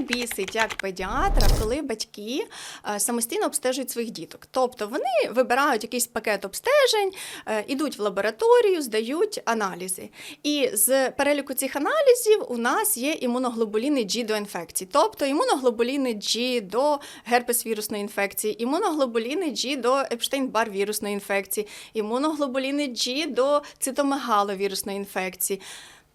бісить як педіатра, коли батьки е, самостійно обстежують своїх діток. Тобто вони вибирають якийсь пакет обстежень, е, ідуть в лабораторію, здають аналізи. І з переліку цих аналізів у нас є імуноглобуліни G до інфекцій, тобто імуноглобуліни G до герпес-вірусної інфекції, імуноглобуліни G до Епштейн-Бар вірусної інфекції, імуноглобуліни G до цитомегаловірусної інфекції.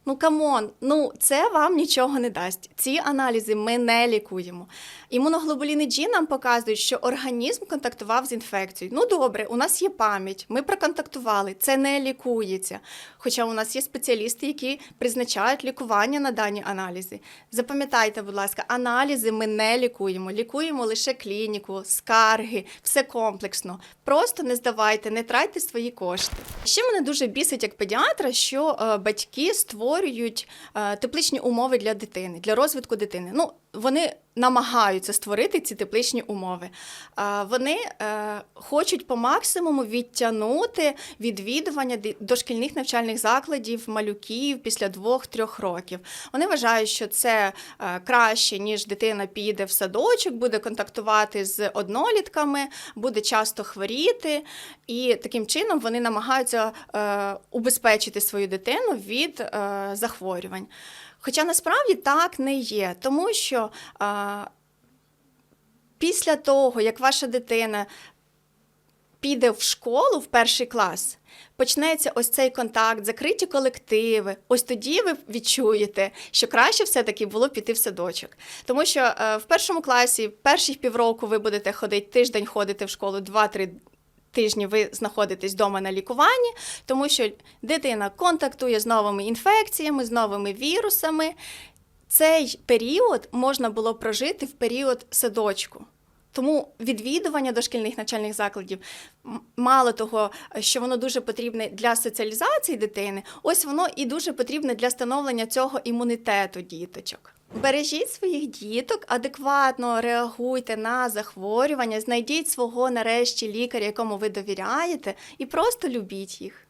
Ну камон, ну це вам нічого не дасть. Ці аналізи ми не лікуємо. Імуноглобуліни G нам показують, що організм контактував з інфекцією. Ну добре, у нас є пам'ять, ми проконтактували, це не лікується. Хоча у нас є спеціалісти, які призначають лікування на дані аналізи. Запам'ятайте, будь ласка, аналізи ми не лікуємо, лікуємо лише клініку, скарги, все комплексно. Просто не здавайте, не тратьте свої кошти. Ще мене дуже бісить як педіатра, що е, батьки створюють е, тепличні умови для дитини, для розвитку дитини. Ну, вони намагаються створити ці тепличні умови. Вони е, хочуть по максимуму відтягнути відвідування дошкільних навчальних закладів малюків після двох-трьох років. Вони вважають, що це е, краще, ніж дитина піде в садочок, буде контактувати з однолітками, буде часто хворіти, і таким чином вони намагаються е, убезпечити свою дитину від захворювань. Хоча насправді так не є, тому що е, після того, як ваша дитина піде в школу в перший клас, почнеться ось цей контакт, закриті колективи. Ось тоді ви відчуєте, що краще все-таки було піти в садочок. Тому що е, в першому класі перших півроку ви будете ходити тиждень ходити в школу, два-три тижні ви знаходитесь вдома на лікуванні, тому що дитина контактує з новими інфекціями, з новими вірусами. Цей період можна було прожити в період садочку. Тому відвідування дошкільних навчальних закладів, мало того, що воно дуже потрібне для соціалізації дитини, ось воно і дуже потрібне для становлення цього імунітету діточок. Бережіть своїх діток, адекватно реагуйте на захворювання, знайдіть свого нарешті лікаря, якому ви довіряєте, і просто любіть їх.